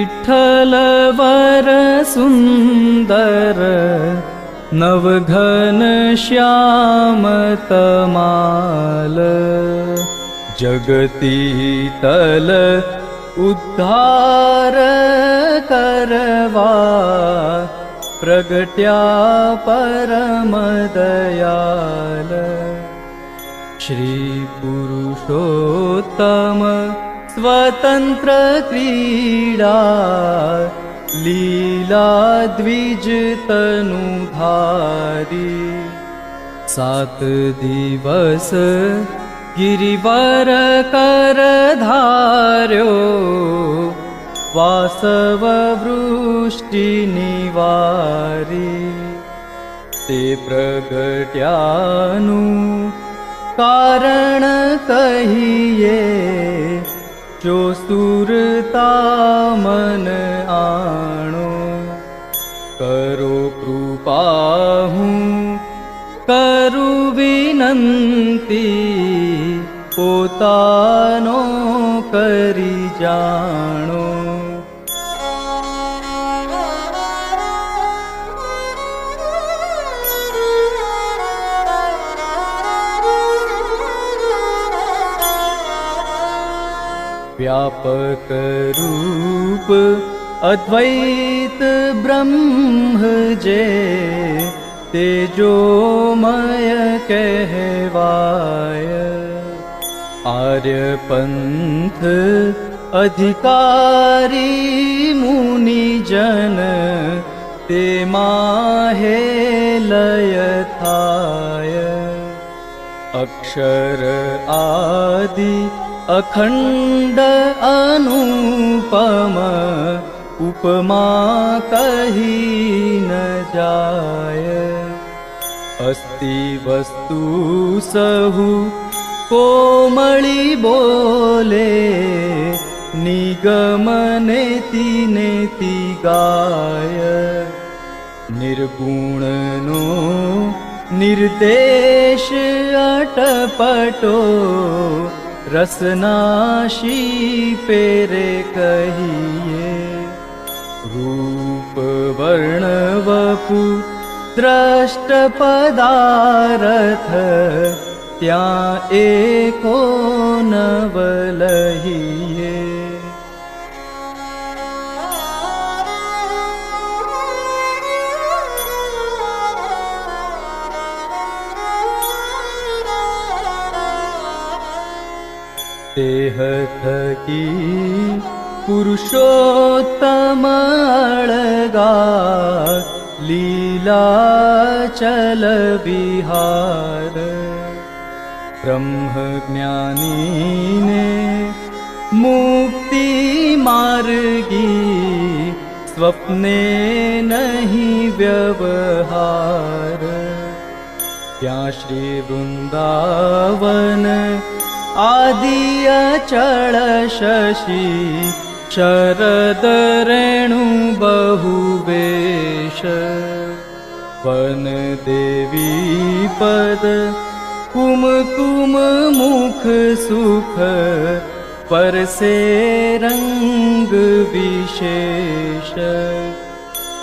श्रीविठ्ठलवरसुन्दर नवघनश्यामतमाल जगतीतल उद्धार करवा प्रगट्या परमदयाल। श्रीपुरुषोत्तम स्वतन्त्र क्रीडा लीला द्विजतनुधारी सात दिवस गिरिवर करधार्यो वासववृष्टिनिवारी। ते प्रगट्यानु कारण कहिए जो सुरता मन आणो करो करोह करु विनन्ति पोतानो नो जाणो। व्यापक रूप अद्वैत ब्रह्म जे तेजोमय कहवाय। आर्यपन्थ अधिकारी मुनिजन ते माहे लयथाय। अक्षर आदि अखण्ड अनुपम उपमा कही न जाय। अस्ति वस्तु सहु कोमळी बोले निगमनेति नेति गाय। निर्गुणनो निर्देश अटपटो रसनाशी पेरे कहिए रूप वर्णवपु द्रष्टपदारथ त्या एको नवलहिये देह थकी पुरुषोत्तम अळगा लीला चल विहार ब्रह्मज्ञानीने मुक्ति मार्गी स्वप्ने नहि व्यवहार। त्या श्री वृन्दावन आदि अचल शशि शरद रेणु बहुवेश वन देवी पद कुम कुम मुख सुख विशेष।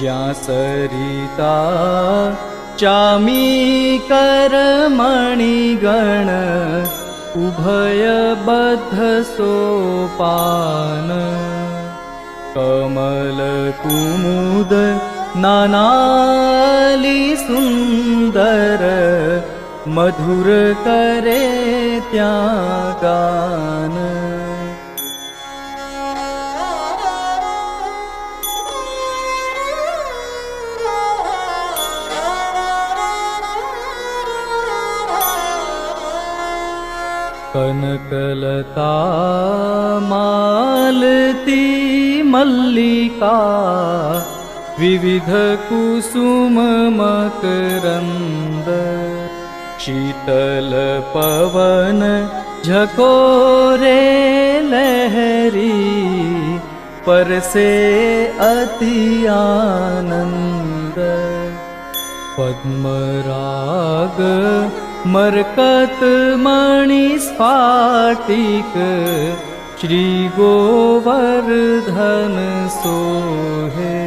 ज्या सरिता चामी करमणि गण उभय बद्ध सोपान कमल कुमुद नानाली सुन्दर कनकलता मालती मल्लिका विविध कुसुम मकरन्द शीतल पवन झकोरे लहरी परसे अति आनन्द। पद्मराग मरकत मणि स्फाटिक श्रीगोवर्धन सोहे।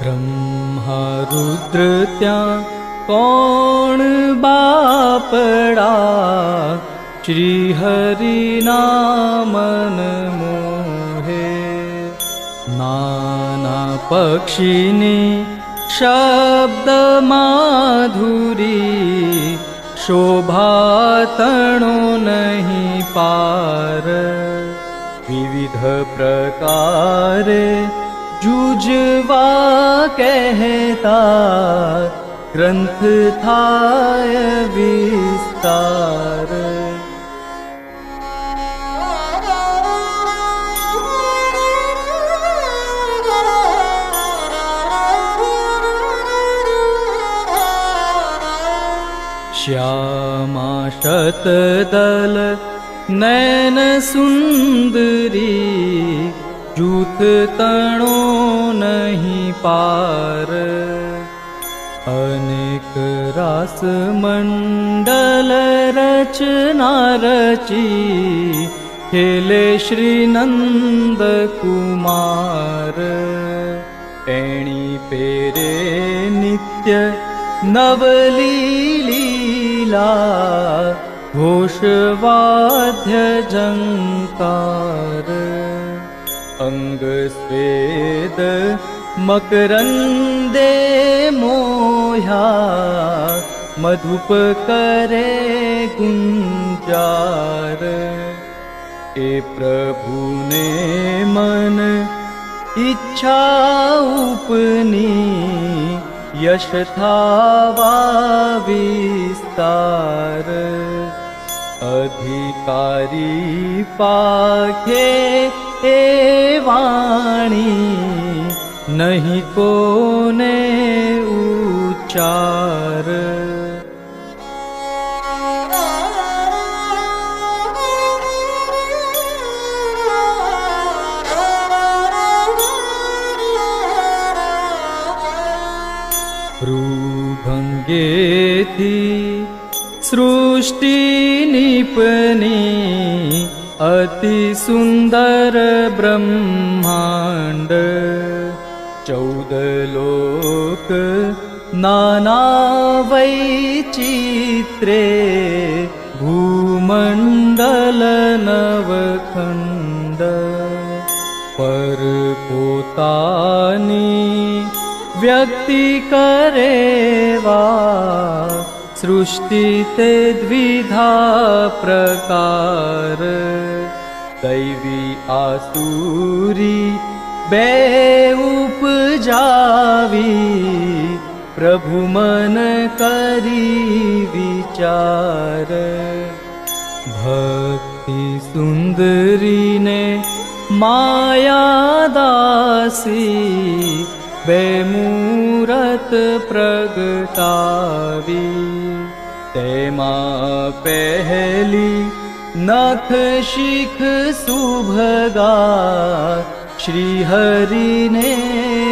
ब्रह्मा रुद्र त्या कोण बापडा श्रीहरिनामन मोहे। नाना पक्षिणी शब्द माधुरी शोभा तणो नहीं पार। विविध प्रकारे जुजवा कहता ग्रंथ थाय विस्तार श्यामा शतदल नैन सुन्दरी जूथ तणो नहीं पार। अनेक रास मण्डल रचना रची खेले श्रीनन्द कुमार। एणी पेरे नित्य नवलीलीला घोषवाद्य जङ्कार अङ्गस्वेद मकरन्दे मोह्या मधुप करे गुञ्जार ए प्रभुने मन इच्छा उपनी यशथावा विस्तार अधिकारी ए वाणी नहीं कोने उच्चार सृष्टि निपनी अति सुन्दर ब्रह्माण्ड। चौदलोक नाना वैचित्रे भूमण्डल नवखण्ड परपोतानि व्यक्ति करेवा सृष्टि ते द्विधा प्रकार। दैवी आसुरी बे उपजावी प्रभु मन करी विचार। भक्ति सुन्दरी ने माया दासी प्रगटावी। तेमा पहली नख शिख सुभगा श्रीहरि ने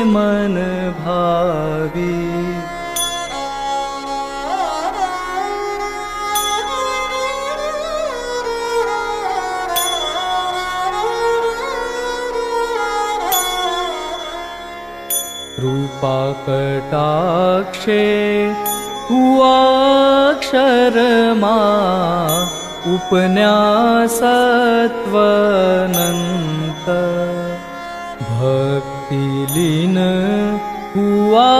मन भावी कटाक्षे हुआक्षरमा उपन्यासत्वनन्त। भक्तिलीन हुआ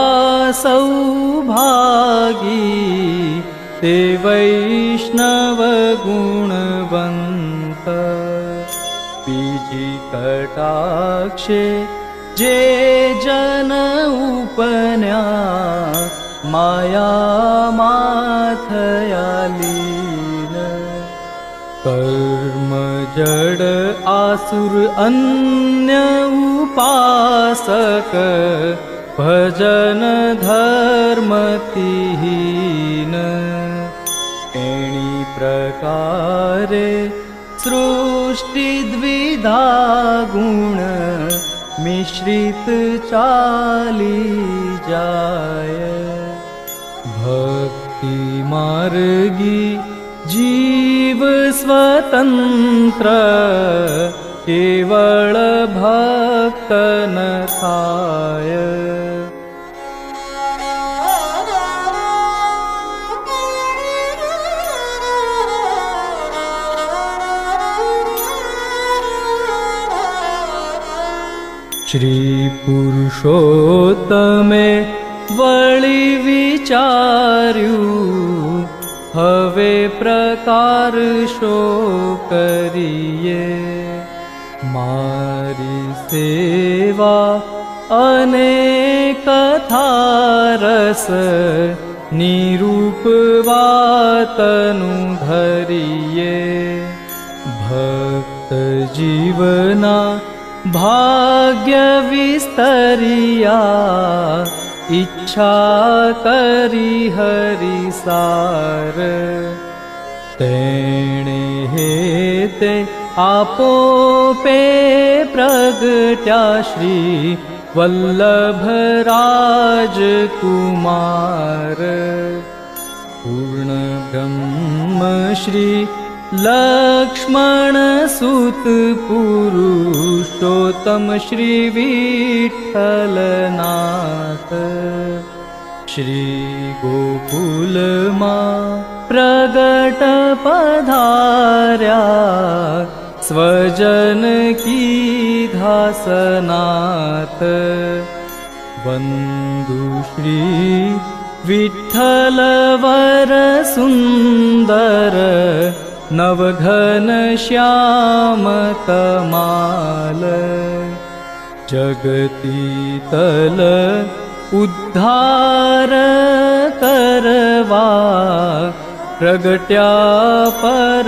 सौभागी ते वैष्णव गुणवन्त बीजी कटाक्षे जे जन उपन्या माया माथयालीन। कर्म जड आसुर अन्य उपासक भजन धर्मतिहीन एणी प्रकारे सृष्टि द्विधा गुण मिश्रित चाली जाय। भक्ति मार्गी जीव स्वतन्त्र केवल भक्तन थाय श्रीपुरुषोत्तमे वळि विचार्यु हवे प्रकार शो करिये। मारी सेवा अनेकथारस निरूपवातनु धरिये। भक्त जीवना भाग्यविस्तरिया इच्छा करि हरिसार तेणे हेते आपो पे प्रगट्या श्री वल्लभराजकुमार। पूर्णब्रह्म श्री लक्ष्मणसुतपुरुषोत्तम श्रीविठ्ठलनाथ। श्रीगोकुलमा प्रगटपधार्या स्वजनकी धासनाथ। वन्दुश्री विठ्ठलवरसुन्दर नवघनश्यामकमाल जगतीतल उद्धार करवा प्रगट्या परमदयाल